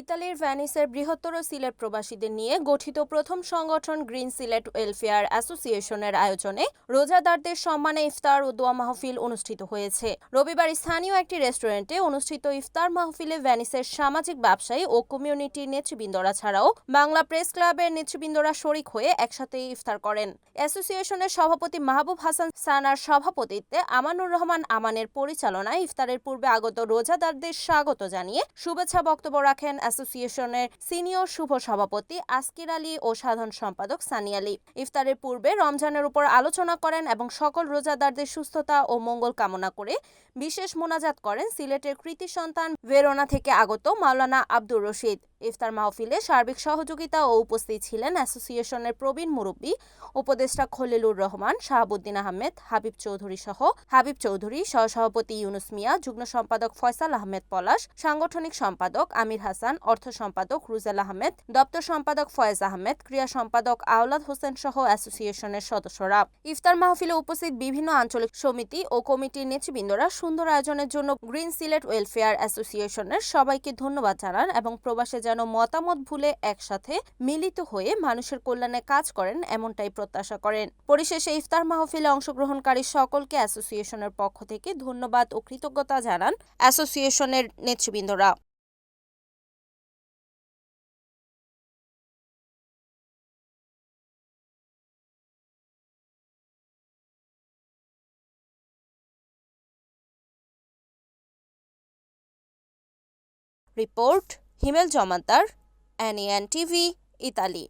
ইতালির ভ্যানিসের বৃহত্তর সিলেট প্রবাসীদের নিয়ে গঠিত প্রথম সংগঠন গ্রিন সিলেট ওয়েলফেয়ার অ্যাসোসিয়েশনের আয়োজনে রোজাদারদের সম্মানে ইফতার ও দোয়া মাহফিল অনুষ্ঠিত হয়েছে। রবিবার স্থানীয় একটি রেস্টুরেন্টে অনুষ্ঠিত ইফতার মাহফিলে ভ্যানিসের সামাজিক ব্যবসায়ী ও কমিউনিটির নেতৃবৃন্দরা ছাড়াও বাংলা প্রেস ক্লাবের নেতৃবৃন্দরা শরিক হয়ে একসাথে ইফতার করেন। অ্যাসোসিয়েশনের সভাপতি মাহবুব হাসান সানার সভাপতিত্বে আমানুর রহমান আমানের পরিচালনায় ইফতারের পূর্বে আগত রোজাদারদের স্বাগত জানিয়ে শুভেচ্ছা বক্তব্য রাখেন অ্যাসোসিয়েশনের সিনিয়র শুভ সভাপতি আসকির আলী ও সাধারণ সম্পাদক সানি আলী। ইফতারের পূর্বে রমজানের উপর আলোচনা করেন এবং সকল রোজাদারদের সুস্থতা ও মঙ্গল কামনা করে বিশেষ মোনাজাত করেন সিলেটের কৃতি সন্তান ভেরোনা থেকে আগত মাওলানা আব্দুর রশিদ। ইফতার মাহফিলে সার্বিক সহযোগিতা ও উপস্থিত ছিলেন অ্যাসোসিয়েশনের প্রবীণ মুরব্বী উপদেষ্টা খলিলুর রহমান, শাহাবুদ্দিন আহমেদ, হাবিব চৌধুরী সহ হাবিব চৌধুরী, সহসভাপতি ইউনুস মিয়া, যুগ্ম সম্পাদক ফয়সাল আহমেদ পলাশ, সাংগঠনিক সম্পাদক আমির হাসান, অর্থ সম্পাদক রুজেল আহমেদ, দপ্তর সম্পাদক ফয়েজ আহমেদ, ক্রিয়া সম্পাদক আওলাদ হোসেন সহ অ্যাসোসিয়েশনের সদস্যরা। ইফতার মাহফিলে উপস্থিত বিভিন্ন আঞ্চলিক সমিতি ও কমিটির নেতৃবৃন্দরা সুন্দর আয়োজনের জন্য গ্রিন সিলেট ওয়েলফেয়ার অ্যাসোসিয়েশনের সবাইকে ধন্যবাদ জানান এবং প্রবাসে যেন মতামত ভুলে একসাথে মিলিত হয়ে মানুষের কল্যাণে কাজ করেন এমনটাই প্রত্যাশা করেন। পরিশেষে ইফতার মাহফিলে অংশগ্রহণকারী সকলকে অ্যাসোসিয়েশনের পক্ষ থেকে ধন্যবাদ ও কৃতজ্ঞতা জানান অ্যাসোসিয়েশনের নেতৃবৃন্দরা। Report Himel Jamaddar NN TV Italy.